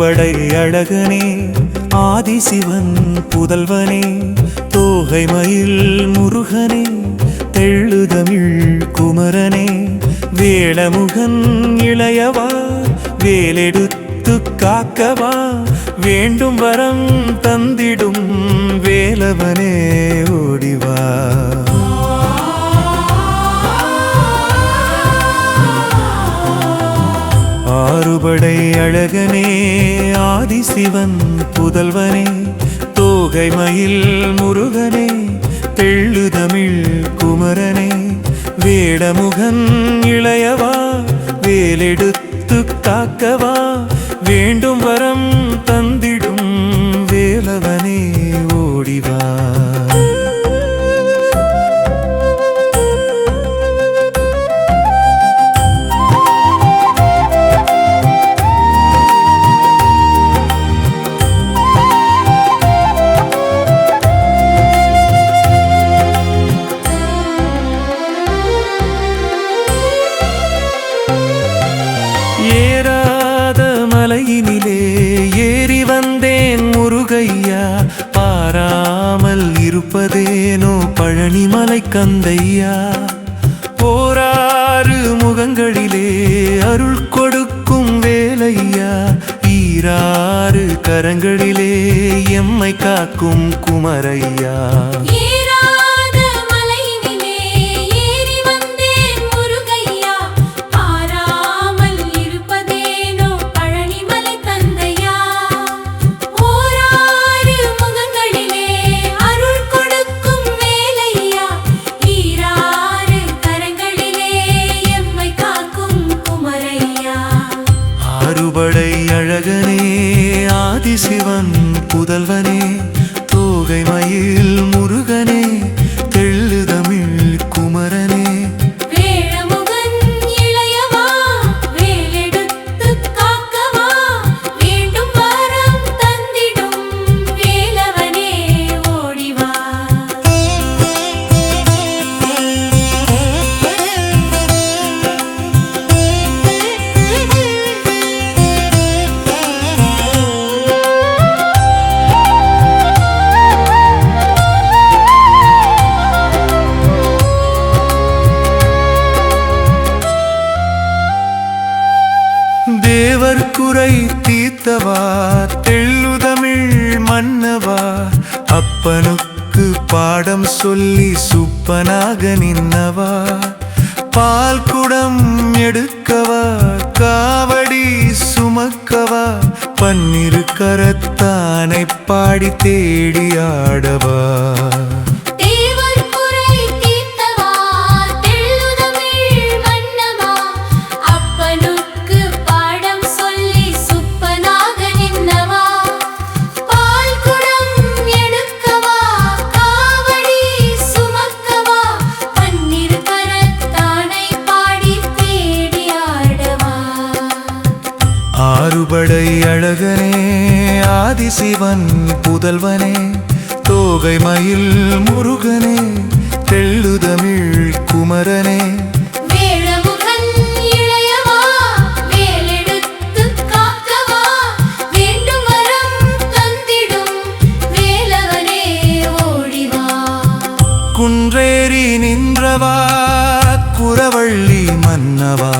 ஆறுபடை அழகனே ஆதிசிவன் புதல்வனே தோகை மயில் முருகனே தெள்ளுதமிழ் குமரனே வேளமுகன் இளையவா வேலெடுத்து காக்கவா வேண்டும் வரம் தந்திடும் வேலவனே ஓடிவா. ஆறுபடை அழகனே ஆதிசிவன் புதல்வனே தோகை மயில் முருகனே தெள்ளுதமிழ் குமரனே வேடமுகன் இளையவா வேலெடுத்து காக்கவா வேண்டும் வர மணிமலை கந்தையா? போராறு முகங்களிலே அருள் கொடுக்கும் வேலையா? ஈராறு கரங்களிலே எம்மை காக்கும் குமரையா? அப்பனுக்கு பாடம் சொல்லி சுப்பனாக நின்னவா? பால் குடம் எடுக்கவா? காவடி சுமக்கவா? பன்னிரு கரத்தானை பாடி தேடி ஆடவா? ஆறுபடை அழகனே ஆதிசிவன் புதல்வனே தோகை மயில் முருகனே தெள்ளுதமிழ் குமரனே. குன்றேறி நின்றவா குரவள்ளி மன்னவா.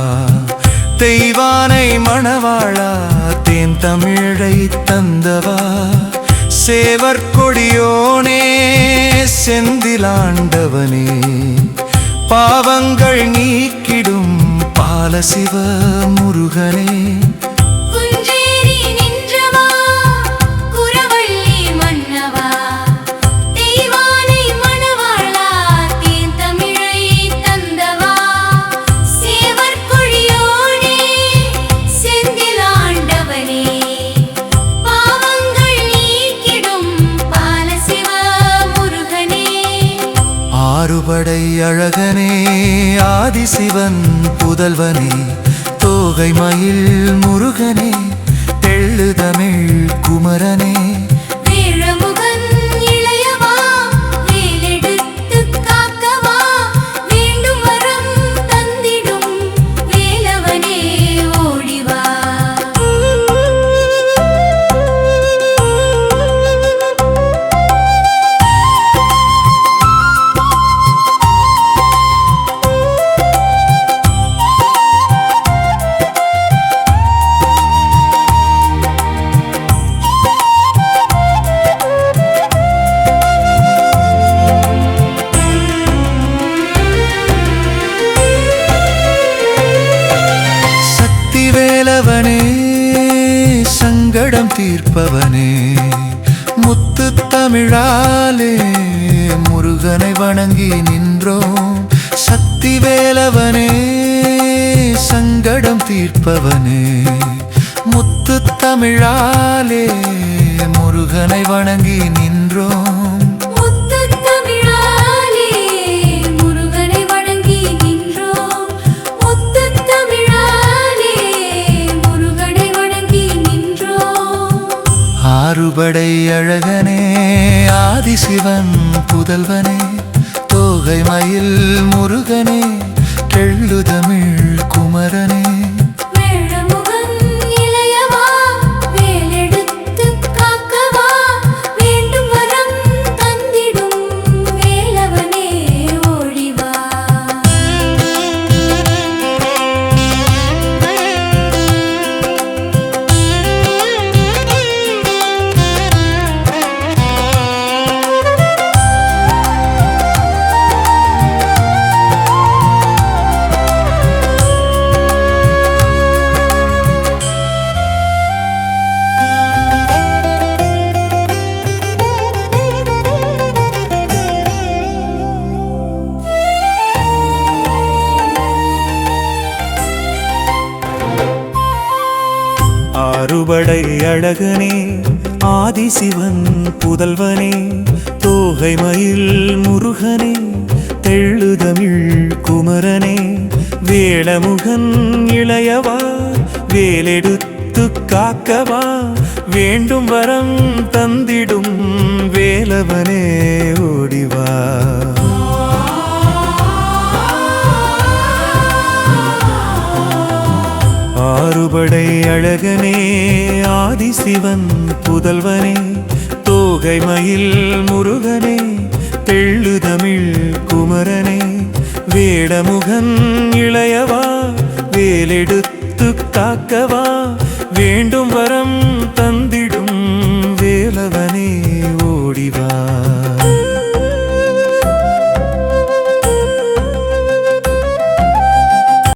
தெய்வானை மணவாளா தேன் தமிழை தந்தவா? சேவர் கொடியோனே செந்திலாண்டவனே. பாவங்கள் நீக்கிடும் பாலசிவ முருகனே. அறுபடை அழகனே ஆதிசிவன் புதல்வனே தோகை மயில் முருகனே தெள்ளு தமிழ் குமரனே. கண்டவனே சங்கடம் தீர்ப்பவனே. முத்து தமிழாலே முருகனை வணங்கி நின்றோம். அறுபடை அழகனே ஆதிசிவன் புதல்வனே தோகை மயில் முருகனே. அறுபடை அழகனே ஆதிசிவன் புதல்வனே தோகை மயில் முருகனே தெள்ளுதமிழ் குமரனே வேளமுகன் இளையவா வேலெடுத்து காக்கவா வேண்டும் வரம் தந்திடும் வேலவனே ஓடிவா. ஆறுபடை அழகனே ஆதிசிவன் புதல்வனே தோகை மயில் முருகனே தெள்ளுதமிழ் குமரனே வேடமுகன் இளையவா வேலெடுத்து காக்கவா வேண்டும் வரம் தந்திடும் வேலவனே ஓடிவா.